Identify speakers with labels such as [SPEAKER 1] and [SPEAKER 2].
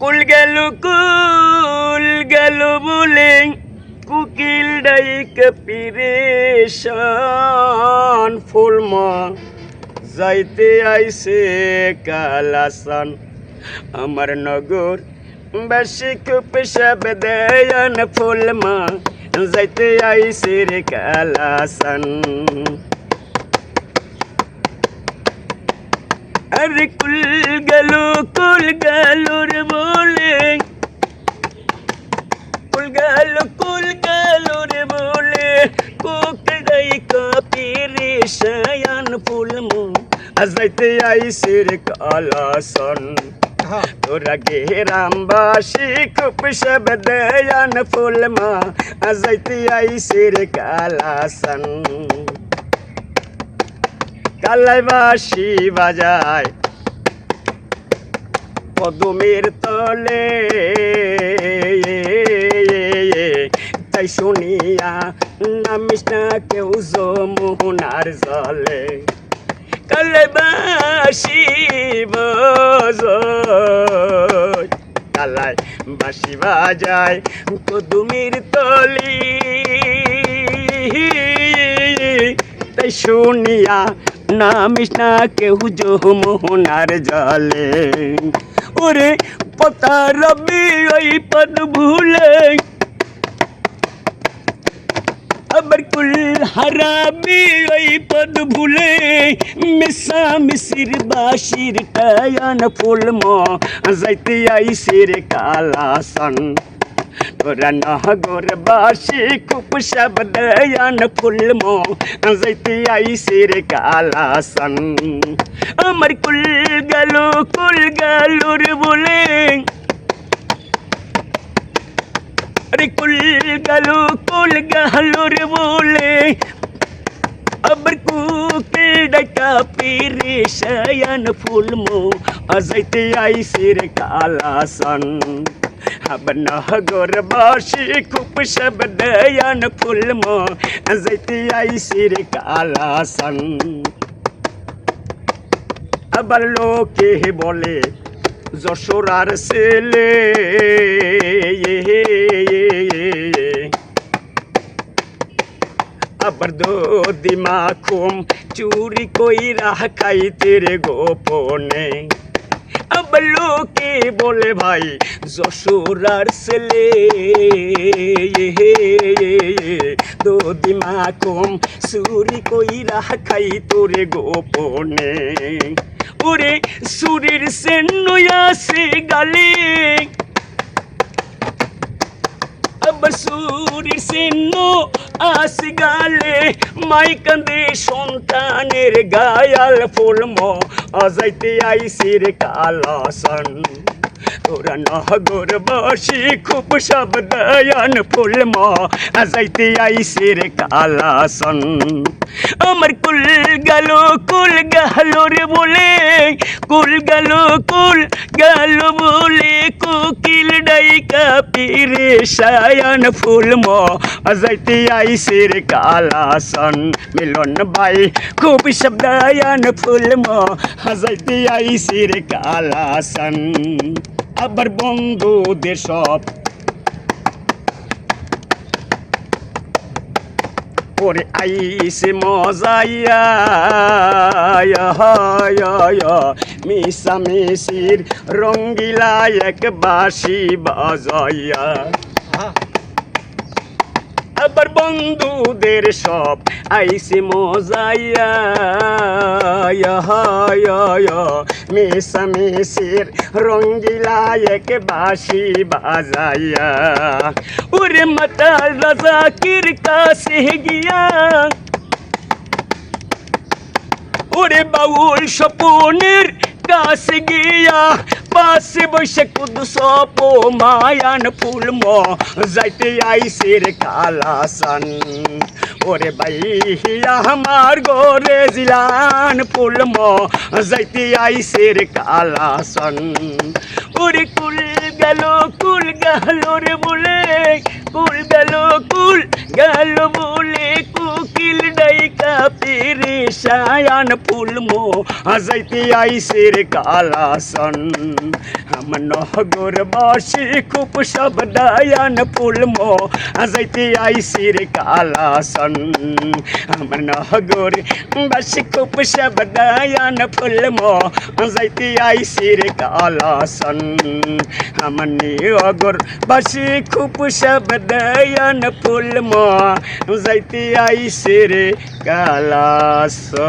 [SPEAKER 1] কুল গেল কুল গেল বলে কুকিল ডাইক পিরেশান। ফুলমা যাইতে আইছে কালাসান। আমার নগর খুব সব দেয়ন ফুলমা যাইতে আইছে রে আরে কুল গেল কুল গেল রে বলে। কুল গেল কুল গেল রে বলে। কোকড়াই কাপিরে শয়ান ফুলমু আজাইতে আইসে রে কালাসন তোরা গেরামবাসী খুব দয়ান ফুলমা আজাইতে আইসে রে কালাসন কালাইবাসী বাজায়। পদমের তলে তাই শুনিয়া নামিস কেউ যমুনার জলে। কালাইবাসী বাজায়। কালাই বাসি বাজায় কদুমির তলি। তাই শুনিয়া নামিস না কেউ যমুনার জলে। ওরে পতা রবি, ওই পদ ভুলে। আবার কুল হারাবি, ওই পদ ভুলে। মিশা মিশির বাসির টায়ান ফুল ম, যাইতে আইসির কালাসন। তোরা নহগর বাসি খুব সব দয়ান ফুল ম যাইতে আইসির কালাসন আমার কুল গেল কুল গেল রে বলে আরে কুল গেল কুল গেল রে বলে আবার কুকে ডাকা পিরে শয়ন ফুলমো আজাইতে আইসির কালাসন আবার নহগর বাসি খুব সব দয়ান ফুলমো আজাইতে আইসির কালাসন। আবার লোকে বলে, যশোরার ছেলে। আবার দদি মাখুম চুরি কইরা খাইতে রে গোপনে। আবার লোকে বলে ভাই, যশোরার ছেলে। দদি মাখুম চুরি কইরা খাই তোরে গোপনে। ওরে সুরের সেন্নয়াসে গালে। আবার সুরের সেন্ন আস গালে মাই কান্দে সন্তানের গায়াল ফুলম। আজাইতে আইসির কালাসন তোরা নহগর বাসি খুব সব দয়ান ফুলম। আজাইতে আইসির কালাসন আমার কুল গেল কুল গেল রে বলে কুল গেল কুল গেল বলে কোকিল ডাইকা পিরে সায়ান ফুলম আজাইতে আইসির কালাসন মিলন ভাই, খুব শব্দায়ান ফুলম আজাইতে আইসির কালাসন, আবার বন্ধুদের সব। ওরে আইসে মজাইয়া মিশা মিশির রঙ্গিলা এক বাসি বাজাইয়া। আবার বন্ধুদের সব আইসে মজাইয়া। মিশা মিশির রঙ্গিলা এক বাসি বাজাইয়া। ওরে মাতা রাজা কির কাছে গিয়া ওরে বাউল স্বপনের কাছে গিয়া পাশে বসে কুদস মায়ান ফুল ম, যাইতে আইসের কালাসান ওরে বাইয়া আমার গোরে জিলান ফুল ম, যাইতে আইসের কালাসান ওরে কুল গেল কুল গেল রে বলে, কুল গেল কুল গেল বলে কুকিল ডাইকা পেরেশা দায়ান ফুলমো যাইতে আইসির কালাসন। আমার নহগর বাসি খুব সব দায়ান ফুলমো যাইতে আইসির কালাসন। আমার নহগর বাসি খুব সব দায়ান ফুলমো যাইতে আইসির কালাসন। আমার নিয়গর বাসি খুব সব দায়ান ফুলমো যাইতে আইসির কালাসন